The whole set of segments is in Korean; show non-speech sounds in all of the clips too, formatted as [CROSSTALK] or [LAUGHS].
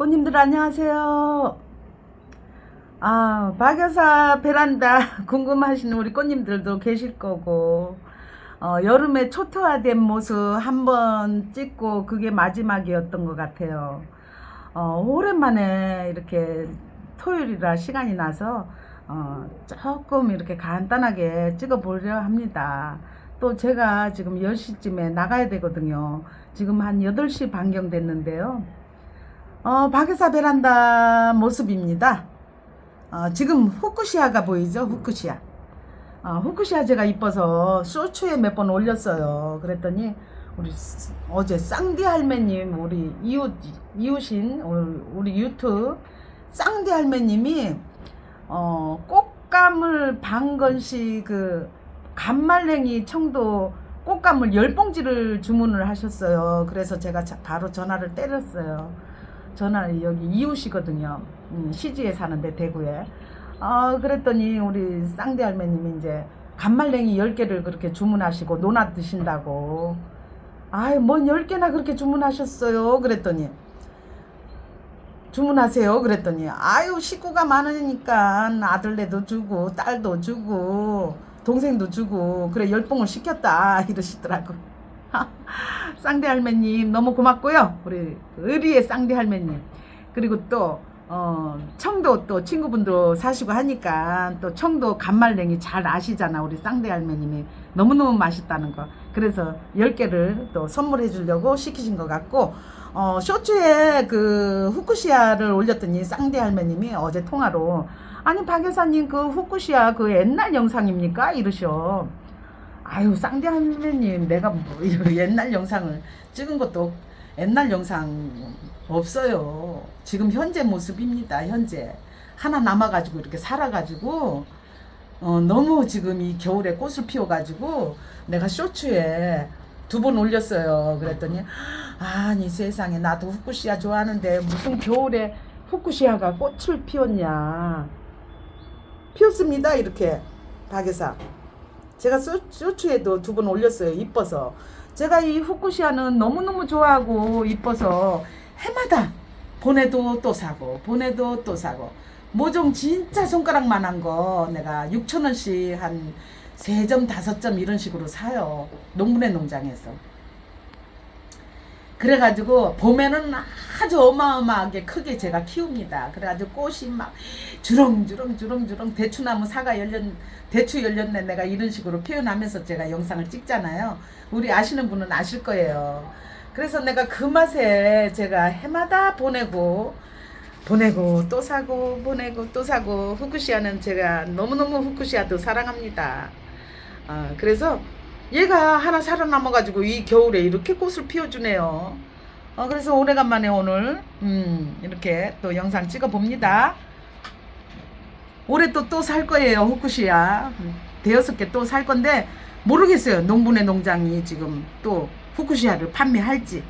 꽃님들 안녕하세요. 아, 박여사 베란다 [LAUGHS] 궁금하시는 우리 꽃님들도 계실 거고, 어, 여름에 초토화된 모습 한번 찍고 그게 마지막이었던 것 같아요. 어, 오랜만에 이렇게 토요일이라 시간이 나서 어, 조금 이렇게 간단하게 찍어 보려 합니다. 또 제가 지금 10시쯤에 나가야 되거든요. 지금 한 8시 반경 됐는데요. 어, 박여사 베란다 모습입니다. 어, 지금 후쿠시아가 보이죠? 후쿠시아. 어, 후쿠시아 제가 이뻐서 쇼츠에 몇 번 올렸어요. 그랬더니 우리 스- 어제 쌍디 할매님 우리 이웃 이웃인 우리, 유튜브 쌍디 할매님이 어, 꽃감을 반건씩 그 간말랭이 청도 꽃감을 열 봉지를 주문을 하셨어요. 그래서 제가 자- 바로 전화를 때렸어요. 전화를 여기 이웃이거든요. 음, 시지에 사는데 대구에. 어, 그랬더니 우리 쌍대 할매님이 이제 간말랭이 10개를 그렇게 주문하시고 논아 드신다고. 아이, 뭔 10개나 그렇게 주문하셨어요. 그랬더니. 주문하세요. 그랬더니. 아유, 식구가 많으니까 아들네도 주고, 딸도 주고, 동생도 주고, 그래, 열봉을 시켰다. [LAUGHS] 이러시더라고. 쌍대 할매님, 너무 고맙고요. 우리 의리의 쌍대 할매님. 그리고 또, 어, 청도 또 친구분도 사시고 하니까 또 청도 간말랭이 잘 아시잖아. 우리 쌍대 할매님이 너무너무 맛있다는 거. 그래서 10개를 또 선물해 주려고 시키신 것 같고, 어, 쇼츠에 그 후쿠시아를 올렸더니 쌍대 할매님이 어제 통화로 아니 박 여사님 그 후쿠시아 그 옛날 영상입니까? 이러셔. 아유 쌍대 할매님 내가 뭐 [LAUGHS] 옛날 영상을 찍은 것도 옛날 영상 없어요. 지금 현재 모습입니다. 현재 하나 남아가지고 이렇게 살아가지고 어, 너무 지금 이 겨울에 꽃을 피워가지고 내가 쇼츠에 두 번 올렸어요. 그랬더니 아니 세상에 나도 후쿠시아 좋아하는데 무슨 겨울에 후쿠시아가 꽃을 피웠냐. 피웠습니다. 이렇게 박여사. 제가 쇼- 쇼츠에도 두 번 올렸어요. 이뻐서. 제가 이 후쿠시아는 너무너무 좋아하고 이뻐서 해마다 보내도 또 사고 보내도 또 사고 모종 진짜 손가락만 한 거 내가 6천 원씩 한세점 다섯 점 이런 식으로 사요. 농분의 농장에서. 그래가지고 봄에는 아주 어마어마하게 크게 제가 키웁니다. 그래가지고 꽃이 막 주렁주렁 주렁주렁 대추나무 사과 열렸 대추 열렸네 내가 이런 식으로 표현하면서 제가 영상을 찍잖아요. 우리 아시는 분은 아실 거예요. 그래서 내가 그 맛에 제가 해마다 보내고 보내고 또 사고 보내고 또 사고 후쿠시아는 제가 너무너무 후쿠시아도 사랑합니다. 아, 그래서 얘가 하나 살아남아가지고 이 겨울에 이렇게 꽃을 피워주네요. 어, 그래서 오래간만에 오늘 음, 이렇게 또 영상 찍어봅니다. 올해 또 또 살 거예요 후쿠시아 음, 대여섯 개 또 살 건데 모르겠어요 농분의 농장이 지금 또 후쿠시아를 판매할지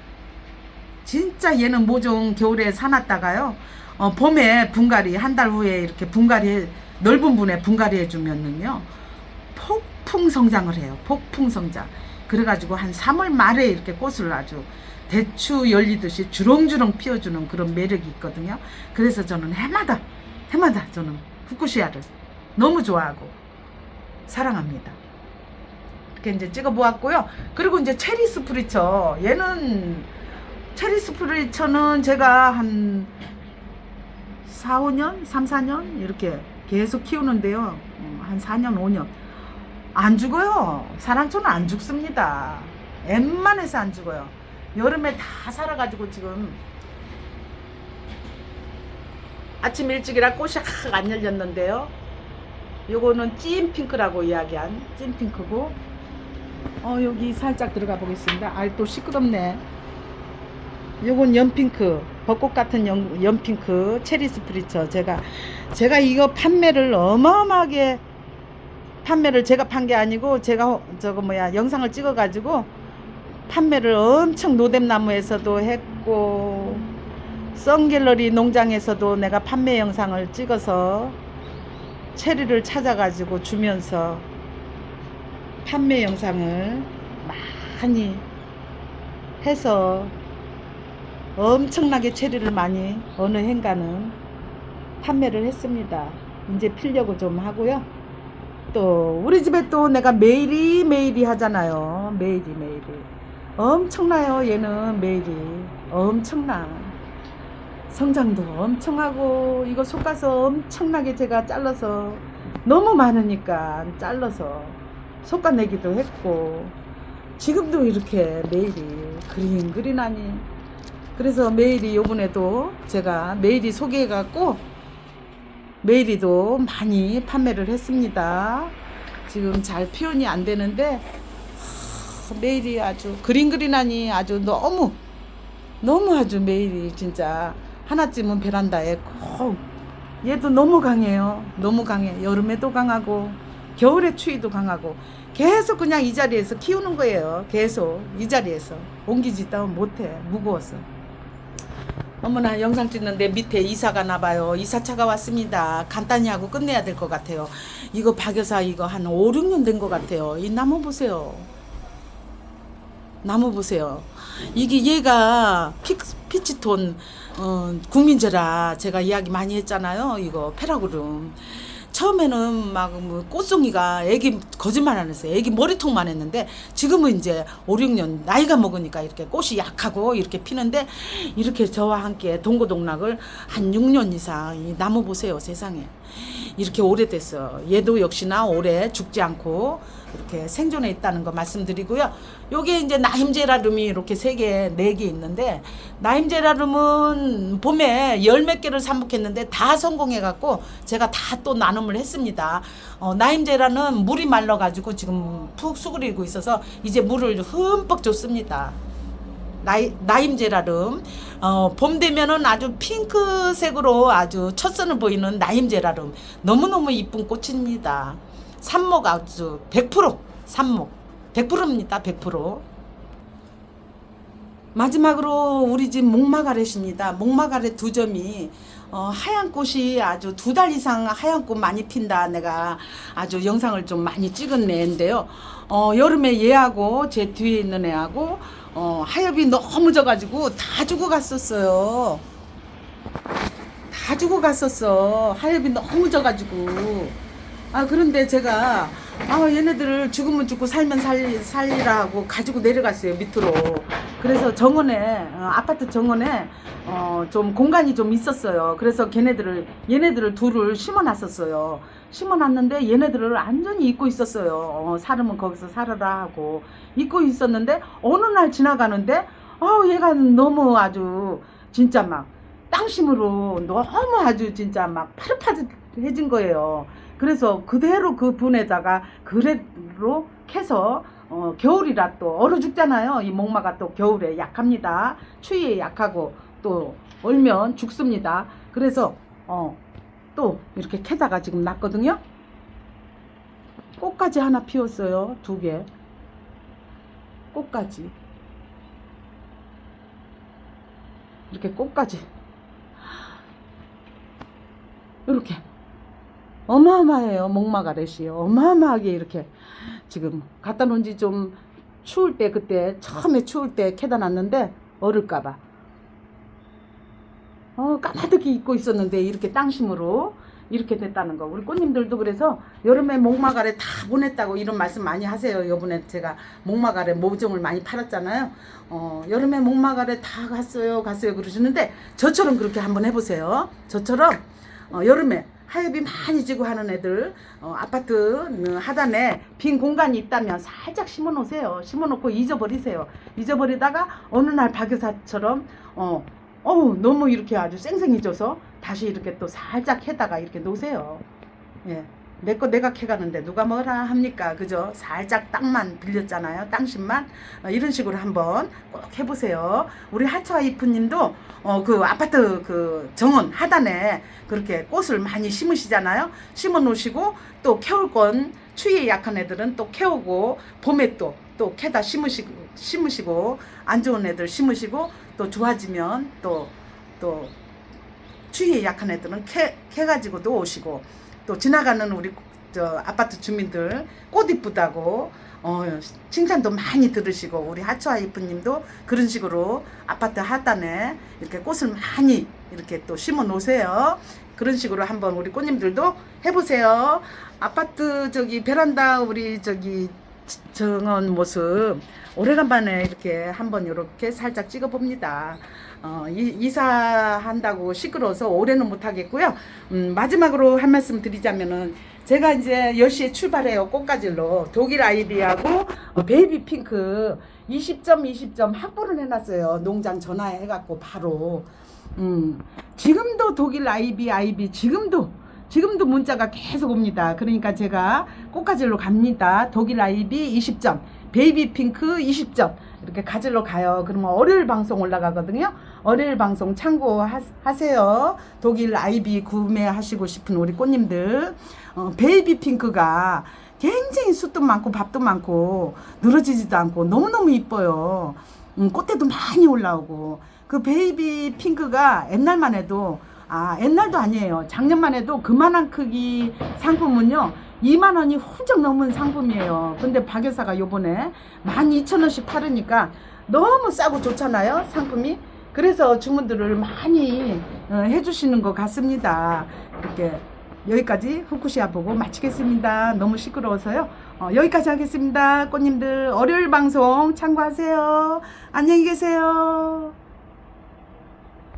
진짜 얘는 모종 겨울에 사놨다가요 어, 봄에 분갈이 한 달 후에 이렇게 분갈이 넓은 분에 분갈이 해주면은요 폭풍 성장을 해요 폭풍 성장 그래가지고 한 3월 말에 이렇게 꽃을 아주 대추 열리듯이 주렁주렁 피워주는 그런 매력이 있거든요 그래서 저는 해마다 해마다 저는 후쿠시아를 너무 좋아하고 사랑합니다. 이렇게 이제 찍어 보았고요. 그리고 이제 체리 스프리처 얘는 체리 스프리처는 제가 한 4, 5년, 3, 4년 이렇게 계속 키우는데요. 어, 한 4년, 5년 안 죽어요. 사랑초는 안 죽습니다. 웬만해서 안 죽어요. 여름에 다 살아가지고 지금 아침 일찍이라 꽃이 확 안 열렸는데요. 요거는 찐핑크라고 이야기한 찐핑크고 어 여기 살짝 들어가 보겠습니다. 아 또 시끄럽네. 요건 연핑크 벚꽃 같은 연, 연핑크 체리 스프리처 제가 제가 이거 판매를 어마어마하게 판매를 제가 판 게 아니고 제가 호- 저거 뭐야 영상을 찍어 가지고 판매를 엄청 노뎀나무에서도 했고 썬갤러리 농장에서도 내가 판매 영상을 찍어서 체리를 찾아 가지고 주면서 판매 영상을 많이 해서 엄청나게 체리를 많이 어느 행가는 판매를 했습니다. 이제 필려고 좀 하고요. 또 우리 집에 또 내가 매일이 매일이 하잖아요. 매일이 매일이 엄청나요. 얘는 매일이 엄청나. 성장도 엄청 하고 이거 솎아서 엄청나게 제가 잘라서 너무 많으니까 잘라서 솎아내기도 했고 지금도 이렇게 매일이 그린 그린 하니 그래서 메일이 요번에도 제가 메일이 소개해갖고 메일이도 많이 판매를 했습니다. 지금 잘 표현이 안 되는데 하, 메일이 아주 그린 그린하니 아주 너무 너무 아주 메일이 진짜 하나쯤은 베란다에 꼭 얘도 너무 강해요. 너무 강해. 여름에도 강하고 겨울에 추위도 강하고 계속 그냥 이 자리에서 키우는 거예요. 계속 이 자리에서 옮기지 따면 못해. 무거워서. 어머나 영상 찍는데 밑에 이사가 나봐요. 이사차가 왔습니다. 간단히 하고 끝내야 될 것 같아요. 이거 박여사 이거 한 5, 6년 된 것 같아요. 이 나무 보세요. 나무 보세요. 이게 얘가 피, 피치톤 어, 국민제라 제가 이야기 많이 했잖아요. 이거 페라그룸. 처음에는 막 뭐 꽃송이가 애기 거짓말 안 했어요. 애기 머리통만 했는데 지금은 이제 5, 6년 나이가 먹으니까 이렇게 꽃이 약하고 이렇게 피는데 이렇게 저와 함께 동고동락을 한 6년 이상 이 나무 보세요 세상에 이렇게 오래됐어. 얘도 역시나 오래 죽지 않고 이렇게 생존해 있다는 거 말씀드리고요. 요게 이제 나임제라름이 이렇게 세 개, 네 개 있는데 나임제라름은 봄에 열 몇 개를 삽목했는데 다 성공해 갖고 제가 다 또 나눔을 했습니다. 어, 나임제라는 물이 말라 가지고 지금 푹 수그리고 있어서 이제 물을 흠뻑 줬습니다. 나이, 나임제라름. 어, 봄 되면은 아주 핑크색으로 아주 첫선을 보이는 나임제라름. 너무너무 이쁜 꽃입니다. 삽목 아주 100% 삽목. 100%입니다 100% 마지막으로 우리 집 목마가렛입니다. 목마가렛 두 점이 어, 하얀 꽃이 아주 두 달 이상 하얀 꽃 많이 핀다. 내가 아주 영상을 좀 많이 찍은 애인데요. 어, 여름에 얘하고 제 뒤에 있는 애하고 어, 하엽이 너무 져가지고 다 죽어 갔었어요. 다 죽어 갔었어. 하엽이 너무 져가지고. 아 그런데 제가 아 얘네들을 죽으면 죽고 살면 살, 살리라 하고 가지고 내려갔어요 밑으로 그래서 정원에 어, 아파트 정원에 어, 좀 공간이 좀 있었어요. 그래서 걔네들을 얘네들을 둘을 심어놨었어요. 심어놨는데 얘네들을 완전히 잊고 있었어요. 어, 살으면 거기서 살아라 하고 잊고 있었는데 어느 날 지나가는데 아 얘가 너무 진짜 막 땅심으로 너무 아주 진짜 막 파릇파릇해진 거예요. 그래서 그대로 그 분에다가 그대로 캐서 어, 겨울이라 또 얼어 죽잖아요. 이 목마가 또 겨울에 약합니다. 추위에 약하고 또 얼면 죽습니다. 그래서 어, 또 이렇게 캐다가 지금 났거든요. 꽃까지 하나 피웠어요. 두 개. 꽃까지. 이렇게 꽃까지. 이렇게 어마어마해요 목마가렛이 어마어마하게 이렇게 지금 갖다 놓은 지 좀 추울 때 그때 처음에 추울 때 캐다 놨는데 얼을까봐. 어 까마득히 입고 있었는데 이렇게 땅심으로 이렇게 됐다는 거. 우리 꽃님들도 그래서 여름에 목마가래 다 보냈다고 이런 말씀 많이 하세요. 요번에 제가 목마가래 모종을 많이 팔았잖아요. 어 여름에 목마가래 다 갔어요 갔어요 그러시는데 저처럼 그렇게 한번 해보세요. 저처럼 어, 여름에 하엽이 많이 지고 하는 애들 어, 아파트 음, 하단에 빈 공간이 있다면 살짝 심어 놓으세요. 심어 놓고 잊어버리세요. 잊어버리다가 어느 날 박여사처럼 어, 어우 너무 이렇게 아주 쌩쌩해져서 다시 이렇게 또 살짝 해다가 이렇게 놓으세요. 예. 내 거 내가 캐가는데 누가 뭐라 합니까? 그죠? 살짝 땅만 빌렸잖아요. 땅심만. 어, 이런 식으로 한번 꼭 해보세요. 우리 하차이프님도 어, 그 아파트 그 정원 하단에 그렇게 꽃을 많이 심으시잖아요. 심어 놓으시고 또 캐올 건 추위에 약한 애들은 또 캐오고 봄에 또 또 캐다 심으시고 심으시고 안 좋은 애들 심으시고 또 좋아지면 또또 추위에 약한 애들은 캐 캐가지고도 오시고 또 지나가는 우리 저 아파트 주민들 꽃 이쁘다고 어, 칭찬도 많이 들으시고 우리 하초아이프님도 그런 식으로 아파트 하단에 이렇게 꽃을 많이 이렇게 또 심어 놓으세요. 그런 식으로 한번 우리 꽃님들도 해보세요. 아파트 저기 베란다 우리 저기 정원 모습 오래간만에 이렇게 한번 이렇게 살짝 찍어봅니다. 어, 이, 이사한다고 시끄러워서 올해는 못하겠고요. 음, 마지막으로 한 말씀 드리자면은 제가 이제 10시에 출발해요. 꽃가질로. 독일 아이비하고 어, 베이비 핑크 20점 20점 확보를 해놨어요. 농장 전화해갖고 바로. 음, 지금도 독일 아이비 아이비 지금도 지금도 문자가 계속 옵니다. 그러니까 제가 꽃가질로 갑니다. 독일 아이비 20점, 베이비 핑크 20점 이렇게 가질러 가요. 그러면 월요일 방송 올라가거든요. 월요일 방송 참고하세요. 독일 아이비 구매하시고 싶은 우리 꽃님들. 어, 베이비 핑크가 굉장히 숱도 많고 밥도 많고 늘어지지도 않고 너무너무 이뻐요. 음, 꽃대도 많이 올라오고. 그 베이비 핑크가 옛날만 해도 아 옛날도 아니에요. 작년만 해도 그만한 크기 상품은요 2만 원이 훌쩍 넘은 상품이에요. 근데 박 여사가 요번에 12,000원씩 팔으니까 너무 싸고 좋잖아요 상품이 그래서 주문들을 많이 어, 해주시는 것 같습니다. 이렇게 여기까지 후쿠시아 보고 마치겠습니다. 너무 시끄러워서요. 어, 여기까지 하겠습니다. 꽃님들 월요일 방송 참고하세요. 안녕히 계세요